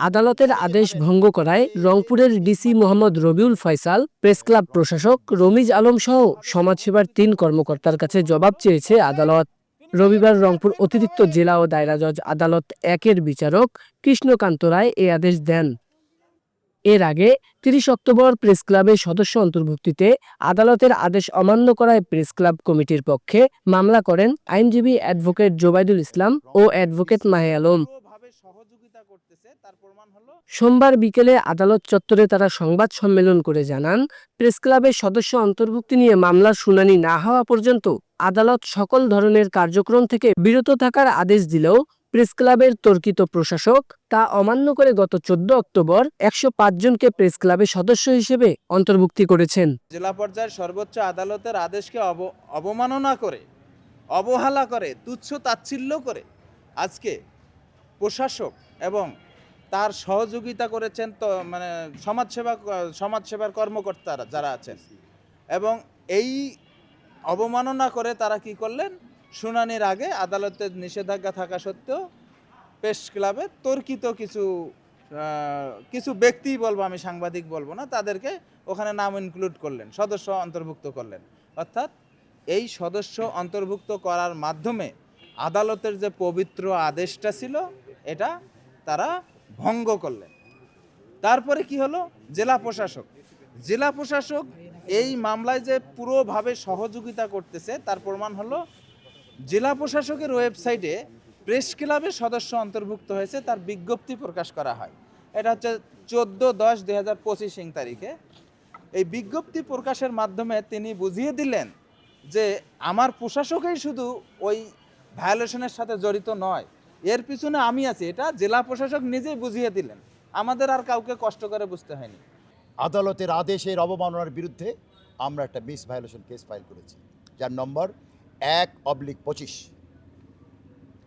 আদালতের আদেশ ভঙ্গ করায় রংপুরের DC Mohammad Rabiul Faisal, press club প্রশাসক রমিজ আলম সহ সমাজসেবার তিন কর্মকর্তার কাছে জবাব চেয়েছে আদালত। রবিবার রংপুর অতিরিক্ত জেলা ও দায়রা জজ আদালত একের বিচারক কৃষ্ণকান্ত রায় এ আদেশ দেন। এর আগে তিরিশ অক্টোবর প্রেস ক্লাবের সদস্য অন্তর্ভুক্তিতে আদালতের আদেশ অমান্য করায় প্রেস ক্লাব কমিটির পক্ষে মামলা করেন আইনজীবী অ্যাডভোকেট জোবাইদুল ইসলাম ও অ্যাডভোকেট মাহে আলম ভাবে সহযোগিতা করতেছে তার প্রমাণ হলো সোমবার বিকেলে আদালত চত্বরে তারা সংবাদ সম্মেলন করে জানান প্রেস ক্লাবের সদস্য অন্তর্ভুক্তি নিয়ে মামলার শুনানি না হওয়া পর্যন্ত আদালত সকল ধরনের কার্যক্রম থেকে বিরত থাকার আদেশ দিলেও প্রেস ক্লাবের তর্কিত প্রশাসক তা অমান্য করে গত চোদ্দ অক্টোবর একশো জনকে প্রেস ক্লাবের সদস্য হিসেবে অন্তর্ভুক্তি করেছেন। জেলা পর্যায়ের সর্বোচ্চ আদালতের আদেশকে অব- অবমাননা করে অবহেলা করে তুচ্ছ তাচ্ছিল্য করে আজকে প্রশাসক এবং তার সহযোগিতা করেছেন তো মানে সমাজসেবা, সমাজসেবার কর্মকর্তারা যারা আছেন। এবং এই অবমাননা করে তারা কি করলেন? শুনানির আগে আদালতের নিষেধাজ্ঞা থাকা সত্ত্বেও প্রেস ক্লাবে তর্কিত কিছু কিছু ব্যক্তি বলব আমি, সাংবাদিক বলব না, তাদেরকে ওখানে নাম ইনক্লুড করলেন, সদস্য অন্তর্ভুক্ত করলেন। অর্থাৎ এই সদস্য অন্তর্ভুক্ত করার মাধ্যমে আদালতের যে পবিত্র আদেশটা ছিল, এটা তারা ভঙ্গ করলেন। তারপরে কি হলো? জেলা প্রশাসক। জেলা প্রশাসক এই মামলায় যে পুরোভাবে সহযোগিতা করতেছে, তার প্রমাণ হলো জেলা প্রশাসকের ওয়েবসাইটে প্রেস ক্লাবের সদস্য অন্তর্ভুক্ত হয়েছে, তার বিজ্ঞপ্তি প্রকাশ করা হয়। এটা হচ্ছে চোদ্দ দশ দুই হাজার পঁচিশ তারিখে। এই বিজ্ঞপ্তি প্রকাশের মাধ্যমে তিনি বুঝিয়ে দিলেন যে, আমার প্রশাসকই শুধু ওই ভায়োলেশনের সাথে জড়িত নয় এর পিছনে আমি আছি। এটা জেলা প্রশাসক নিজেই বুঝিয়ে দিলেন। আমাদের আর কাউকে কষ্ট করে বুঝতে হয়নি। আদালতের আদেশের অবমাননার বিরুদ্ধে আমরা একটা মিস ভায়োলেশন কেস ফাইল করেছি। যার নম্বর এক অবলিক পঁচিশ।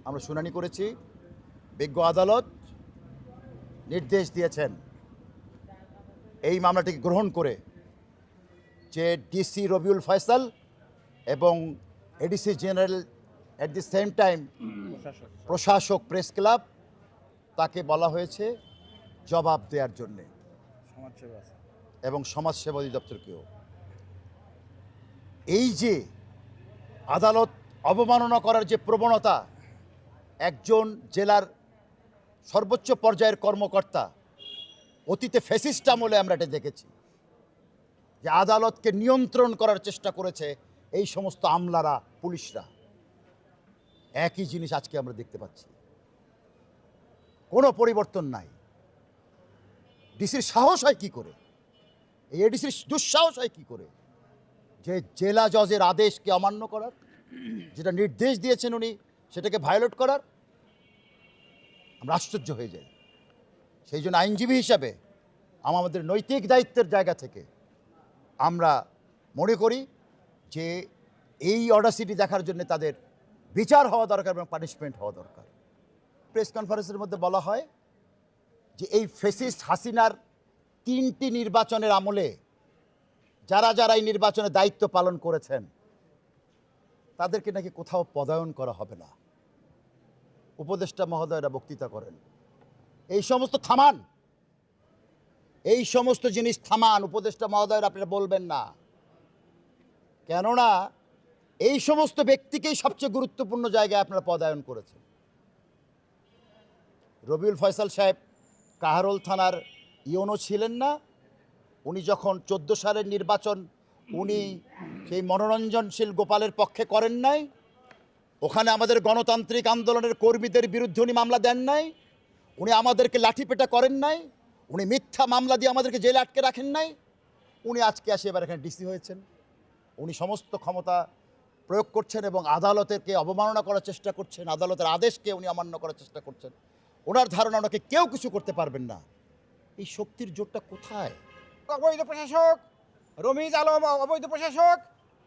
আমরা শুনানি করেছি। বিজ্ঞ আদালত নির্দেশ দিয়েছেন এই মামলাটিকে গ্রহণ করে যে ডিসি রবিউল ফয়সাল এবং ADC general at the same time প্রশাসক প্রেস ক্লাব তাকে বলা হয়েছে জবাব দেওয়ার জন্যে। এবং সমাজসেবা অধিদপ্তরকেও। এই যে আদালত অবমাননা করার যে প্রবণতা একজন জেলার সর্বোচ্চ পর্যায়ের কর্মকর্তা অতীতে ফেসিস্ট আমলে আমরা এটা দেখেছি যে আদালতকে নিয়ন্ত্রণ করার চেষ্টা করেছে এই সমস্ত আমলারা পুলিশরা। একই জিনিস আজকে আমরা দেখতে পাচ্ছি। কোনো পরিবর্তন নাই। ডিসির সাহস হয় কি করে? এই এডিসির দুঃসাহস হয় কি করে? যে জেলা জজের আদেশকে অমান্য করার, যেটা নির্দেশ দিয়েছেন উনি, সেটাকে ভায়োলেট করার, আমরা আশ্চর্য হয়ে যাই। সেই জন্য আইনজীবী হিসাবে আমাদের নৈতিক দায়িত্বের জায়গা থেকে আমরা মনে করি যে এই অডাসিটি দেখার জন্য তাদের বিচার হওয়া দরকার এবং পানিশমেন্ট হওয়া দরকার। প্রেস কনফারেন্সের মধ্যে বলা হয় যে এই ফেসিস্ট হাসিনার তিনটি নির্বাচনের আমলে যারা যারা এই নির্বাচনে দায়িত্ব পালন করেছেন, তাদেরকে নাকি কোথাও পদায়ন করা হবে না। উপদেষ্টা মহোদয়রা বক্তৃতা করেন, এই সমস্ত থামান, এই সমস্ত জিনিস থামান। উপদেষ্টা মহোদয়রা আপনারা বলবেন না। কেননা এই সমস্ত ব্যক্তিকেই সবচেয়ে গুরুত্বপূর্ণ জায়গায় আপনারা পদায়ন করেছেন। রবিউল ফয়সাল সাহেব কাহারোল থানার ইওনো ছিলেন না। উনি যখন চোদ্দ সালের নির্বাচন, উনি সেই মনোরঞ্জনশীল গোপালের পক্ষে করেন নাই। ওখানে আমাদের গণতান্ত্রিক আন্দোলনের কর্মীদের বিরুদ্ধে উনি মামলা দেন নাই। উনি আমাদেরকে লাঠিপেটা করেন নাই। উনি মিথ্যা মামলা দিয়ে আমাদেরকে জেলে আটকে রাখেন নাই। উনি আজকে আসে এবার এখানে ডিসি হয়েছেন। উনি সমস্ত ক্ষমতা প্রয়োগ করছেন এবং আদালতেরকে অবমাননা করার চেষ্টা করছেন, আদালতের আদেশকে উনি অমান্য করার চেষ্টা করছেন। ওনার ধারণা ওনাকে কেউ কিছু করতে পারবেন না। এই শক্তির জোরটা কোথায়? অবৈধ প্রশাসক, রমিজ আলম অবৈধ প্রশাসক,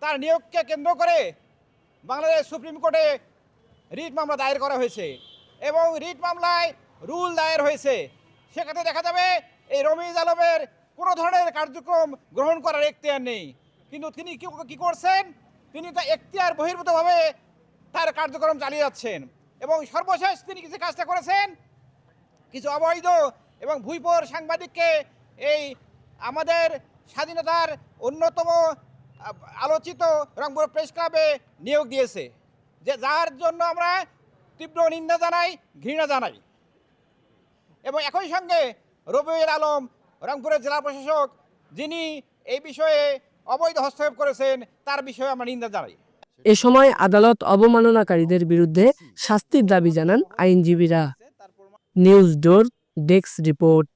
তার নিয়োগকে কেন্দ্র করে বাংলাদেশ সুপ্রিম কোর্টে রিট মামলা দায়ের করা হয়েছে এবং রিট মামলায় রুল দায়ের হয়েছে। সেক্ষেত্রে দেখা যাবে এই রমিজ আলমের কোনো ধরনের কার্যক্রম গ্রহণ করার এখতিয়ার নেই। কিন্তু তিনি কি কী করছেন? তিনি তা এখতিয়ার বহির্ভূতভাবে তার কার্যক্রম চালিয়ে যাচ্ছেন। এবং সর্বশেষ তিনি কিছু কাজটা করেছেন, কিছু অবৈধ এবং ভুইপোর সাংবাদিককে এই আমাদের স্বাধীনতার অন্যতম আলোচিত রংপুর প্রেস ক্লাবে নিয়োগ দিয়েছে, যে যার জন্য আমরা তীব্র নিন্দা জানাই, ঘৃণা জানাই। এবং একই সঙ্গে রবিউল আলম, রংপুরের জেলা প্রশাসক, যিনি এই বিষয়ে অবৈধ হস্তক্ষেপ করেছেন তার বিষয়ে আমরা নিন্দা জানাই। এ সময় আদালত অবমাননাকারীদের বিরুদ্ধে শাস্তির দাবি জানান আইনজীবীরা। News door desk report.